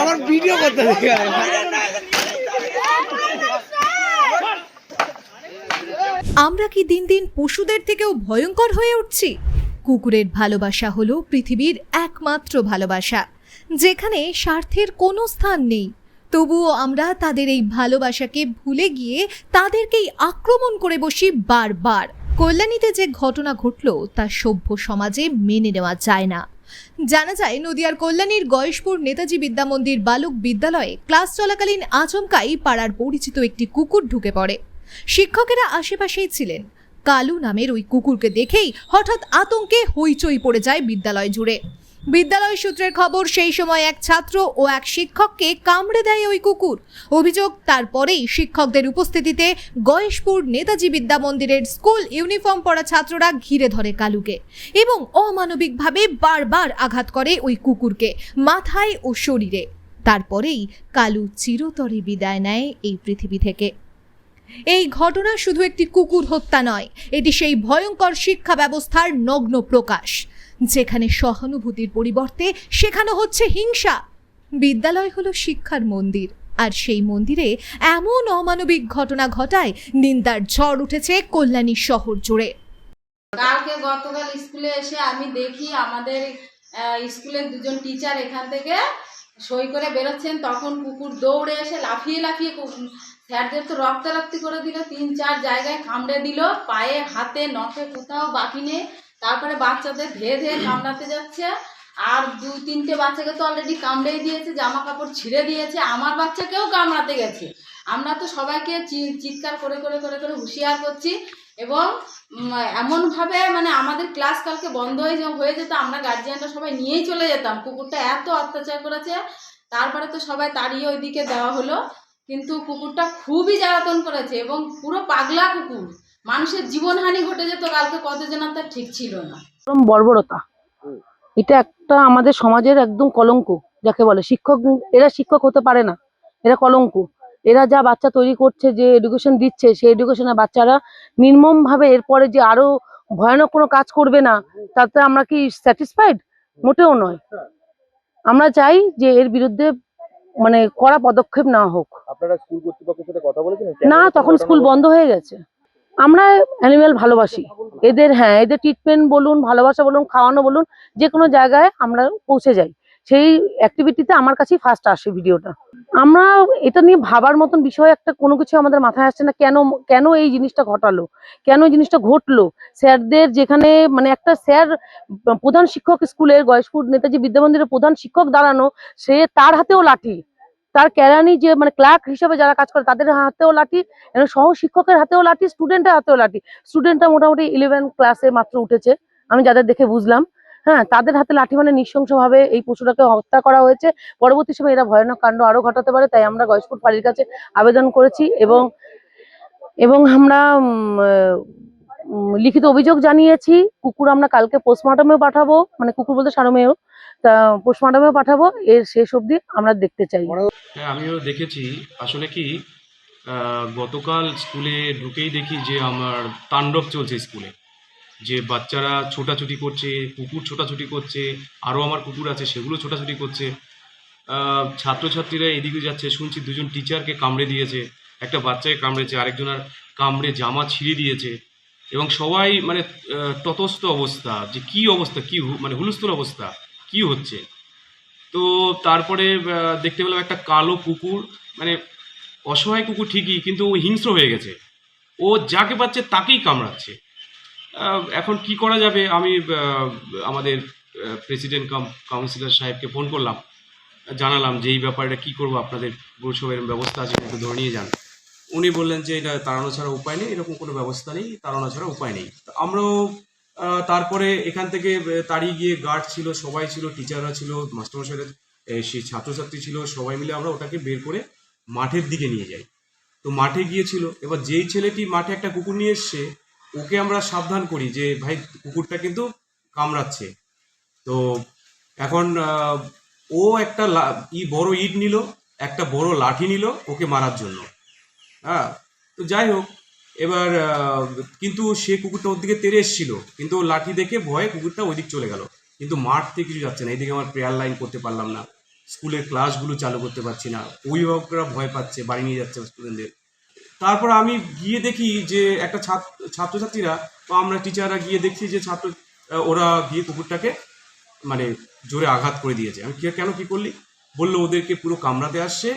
আমার ভিডিও করতে আমরা কি দিন দিন পশুদের থেকেও ভয়ঙ্কর হয়ে উঠছি? কুকুরের ভালোবাসা হলো পৃথিবীর একমাত্র ভালোবাসা, যেখানে স্বার্থের কোনো স্থান নেই। তবুও আমরা তাদের এই ভালোবাসাকে ভুলে গিয়ে তাদেরকেই আক্রমণ করে বসি বারবার। কল্যাণীতে যে ঘটনা ঘটল, তা সভ্য সমাজে মেনে নেওয়া যায় না। জানা যায়, নদিয়ার কল্যাণীর গয়েশপুর নেতাজি বিদ্যামন্দির বালক বিদ্যালয়ে ক্লাস চলাকালীন আচমকাই পাড়ার পরিচিত একটি কুকুর ঢুকে পড়ে। শিক্ষকেরা আশেপাশেই ছিলেন। কালু নামের ওই কুকুরকে দেখেই হঠাৎ আতঙ্কে হইচই পড়ে যায় বিদ্যালয় জুড়ে। বিদ্যালয় সূত্রের খবর, সেই সময় এক ছাত্র ও এক শিক্ষককে কামড়ে দেয় ওই কুকুর। অভিযোগ, তারপরেই শিক্ষকদের উপস্থিতিতে গয়েশপুর নেতাজি বিদ্যা মন্দিরের স্কুল ইউনিফর্ম পরা ছাত্ররা ঘিরে ধরে কালুকে এবং অমানবিকভাবে বারবার আঘাত করে ওই কুকুরকে মাথায় ও শরীরে। তারপরেই কালু চিরতরে বিদায় নেয় এই পৃথিবী থেকে। এই ঘটনা শুধু একটি কুকুর হত্যা নয়, এটি সেই ভয়ঙ্কর শিক্ষা ব্যবস্থার নগ্ন প্রকাশ। যেখানে সহানুভূতির পরিবর্তে শেখানো হচ্ছে হিংসা। বিদ্যালয় হলো শিক্ষার মন্দির, আর সেই মন্দিরে এমন অমানবিক ঘটনা ঘটায়, নিন্দার ঝড় উঠেছে কল্যাণী শহর জুড়ে। কালকে গতকাল স্কুলে এসে আমি দেখি আমাদের স্কুলের দুজন টিচার এখান থেকে সই করে বেরোচ্ছেন, তখন কুকুর দৌড়ে এসে লাফিয়ে লাফিয়ে স্যারদের তো রক্তারক্তি করে দিল, তিন চার জায়গায় কামড়ে দিল, পায়ে, হাতে, নখে, কোথাও বাকি নেই। তারপরে বাচ্চাদের ধেয়ে ধেয়ে কামড়াতে যাচ্ছে। আর দু, তিনটে বাচ্চাকে তো অলরেডি কামড়েই দিয়েছে জামা কাপড় ছিঁড়ে দিয়েছে। আমার বাচ্চাকেও কামড়াতে গেছে। আমরা তো সবাইকে চিৎকার করে করে করে করে হুঁশিয়ার করছি। এবং এমনভাবে মানে আমাদের ক্লাস কালকে বন্ধ হয়ে হয়ে যেত, আমরা গার্জিয়ানরা সবাই নিয়েই চলে যেতাম। কুকুরটা এত অত্যাচার করেছে, তারপরে তো সবাই তাড়িয়ে ওইদিকে দেওয়া হলো। কিন্তু কুকুরটা খুবই জ্বালাতন করেছে এবং পুরো পাগলা কুকুর। মানুষের জীবনহানি ঘটে যেত কালকে কতজনের তার ঠিক ছিল না। বর্বরতা। এটা একটা আমাদের সমাজের একদম কলঙ্ক যাকে বলে। শিক্ষক এরা শিক্ষক হতে পারে না এরা কলঙ্ক। এরা যা বাচ্চা তৈরি করছে যে এডুকেশন দিচ্ছে সেই এডুকেশনে বাচ্চারা নির্মম ভাবে এরপরে যে আরও ভয়ানক কোনো কাজ করবে না তাতে আমরা কি স্যাটিসফাইড মোটেও নয়। আমরা চাই যে এর বিরুদ্ধে মানে কড়া পদক্ষেপ নেওয়া হোক। আপনারা স্কুল কর্তৃপক্ষের সাথে কথা বলেছেন না তখন স্কুল বন্ধ হয়ে গেছে। আমরা অ্যানিমেল ভালোবাসি। এদের হ্যাঁ এদের ট্রিটমেন্ট বলুন, ভালোবাসা বলুন, খাওয়ানো বলুন, যে কোনো জায়গায় আমরা পৌঁছে যাই। সেই অ্যাক্টিভিটিতে আমার কাছেই ফার্স্ট আসে ভিডিওটা আমরা এটা নিয়ে ভাবার মতন বিষয় একটা, কোনো কিছু আমাদের মাথায় আসছে না, কেন কেন এই জিনিসটা ঘটালো? কেন এই জিনিসটা ঘটলো? স্যারদের যেখানে মানে একটা স্যার প্রধান শিক্ষক স্কুলের, গয়েশপুর নেতাজি বিদ্যামন্দিরের প্রধান শিক্ষক দাঁড়ানো, সে তার হাতেও লাঠি। তার কেরানি যে মানে ক্লার্ক হিসেবে যারা কাজ করে, তাদের হাতেও লাঠি, এবং সহ শিক্ষকের হাতেও লাঠি স্টুডেন্টের হাতেও লাঠি। স্টুডেন্টরা মোটামুটি ইলেভেন ক্লাসে মাত্র উঠেছে, আমি যাদের দেখে বুঝলাম। হ্যাঁ তাদের হাতে লাঠি মানে নৃশংসভাবে এই পশুটাকে হত্যা করা হয়েছে। পরবর্তী সময় এরা ভয়ানক কাণ্ড আরও ঘটাতে পারে, তাই আমরা গয়েশপুর ফাঁড়ির কাছে আবেদন করেছি, এবং এবং আমরা লিখিত অভিযোগ জানিয়েছি, কুকুর আমরা কালকে পোস্টমর্টমেও পাঠাবো মানে কুকুর বলতে সারমেয় তা পোস্টমর্টমেও পাঠাবো, এর শেষ অবধি আমরা দেখতে চাই। হ্যাঁ আমিও দেখেছি। আসলে কি গতকাল স্কুলে ঢুকেই দেখি যে আমার তাণ্ডব চলছে স্কুলে। যে বাচ্চারা ছোটাছুটি করছে, কুকুর ছোটাছুটি করছে, আরও আমার কুকুর আছে, সেগুলো ছোটাছুটি করছে। ছাত্রছাত্রীরা এদিকে যাচ্ছে, শুনছি দুজন টিচারকে কামড়ে দিয়েছে, একটা বাচ্চাকে কামড়েছে, আরেকজনের কামড়ে জামা ছিঁড়ে দিয়েছে। এবং সবাই মানে ততস্থ অবস্থা যে কি অবস্থা, কি মানে হুলস্থুল অবস্থা, কি হচ্ছে? তো তারপরে দেখতে পেলাম একটা কালো কুকুর মানে অসহায় কুকুর ঠিকই, কিন্তু ও হিংস্র হয়ে গেছে। ও যাকে পাচ্ছে তাকেই কামড়াচ্ছে। এখন কি করা যাবে? আমি আমাদের প্রেসিডেন্ট কাম কাউন্সিলর সাহেবকে ফোন করলাম। জানালাম যে এই ব্যাপারটা কি করব, আপনাদের পুরসভার ব্যবস্থা আছে একটু ধরে নিয়ে যান। উনি বললেন যে এটা তাড়ানো ছাড়া উপায় নেই, এরকম কোনো ব্যবস্থা নেই, তাড়ানো ছাড়া উপায় নেই। আমরাও তারপরে এখান থেকে তাড়িয়ে গিয়ে গার্ড ছিল, সবাই ছিল, টিচাররা ছিল, মাস্টারমশাইরা এই সেই ছাত্রছাত্রী ছিল, সবাই মিলে আমরা ওটাকে বের করে মাঠের দিকে নিয়ে যাই। তো মাঠে গিয়েছিল, এবার যেই ছেলেটি মাঠে একটা কুকুর নিয়ে এসছে, ওকে আমরা সাবধান করি যে, ভাই, কুকুরটা কিন্তু কামড়াচ্ছে। তো এখন ও একটা ই বড় ইট নিল, একটা বড় লাঠি নিল ওকে মারার জন্য। হ্যাঁ তো যাই হোক, এবার কিন্তু সে কুকুরটা ওর দিকে তেড়ে এসেছিল। কিন্তু ও লাঠি দেখে ভয়ে কুকুরটা ওই দিক চলে গেল। কিন্তু মাঠ থেকে কিছু যাচ্ছে না। এইদিকে আমার প্রেয়ার লাইন করতে পারলাম না। স্কুলের ক্লাসগুলো চালু করতে পারছি না। অভিভাবকরা ভয় পাচ্ছে, বাড়ি নিয়ে যাচ্ছে স্টুডেন্টদের তারপর আমি গিয়ে দেখি যে একটা ছাত্র ছাত্রছাত্রীরা বা আমরা টিচাররা গিয়ে দেখছি যে ছাত্র, ওরা গিয়ে কুকুরটাকে মানে জোরে আঘাত করে দিয়েছে। আমি কেন কি করলি? বলল, ওদেরকে পুরো কামড়াতে আসছে।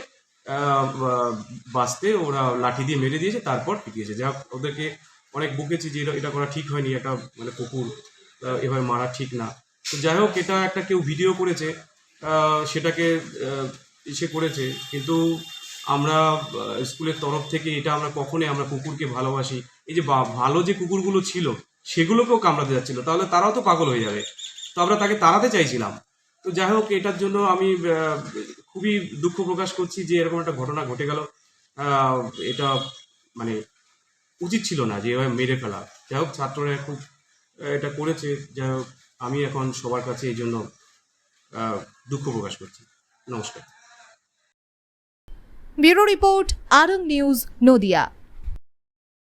বাঁচতে ওরা লাঠি দিয়ে মেরে দিয়েছে, তারপর পিটিয়েছে যা ওদেরকে অনেক বকেছি যে এটা এটা করা ঠিক হয়নি একটা মানে কুকুর এভাবে মারা ঠিক না। তো যাই হোক, এটা একটা কেউ ভিডিও করেছে সেটাকে ইসে করেছে। কিন্তু আমরা স্কুলের তরফ থেকে এটা আমরা কখনোই আমরা কুকুরকে ভালোবাসি। এই যে ভালো যে কুকুরগুলো ছিল, সেগুলোকেও কামড়াতে যাচ্ছিল। তাহলে তারাও তো পাগল হয়ে যাবে। তো আমরা তাকে তাড়াতে চাইছিলাম। তো যাই হোক, এটার জন্য আমি খুবই দুঃখ প্রকাশ করছি যে এরকম একটা ঘটনা ঘটে গেল। এটা মানে উচিত ছিল না যে এভাবে মেরে ফেলা। যাই হোক, ছাত্ররা এখন এটা করেছে। যাই হোক, আমি এখন সবার কাছে এই জন্য দুঃখ প্রকাশ করছি। নমস্কার। ব্যুরো রিপোর্ট, আরং নিউজ, নদিয়া।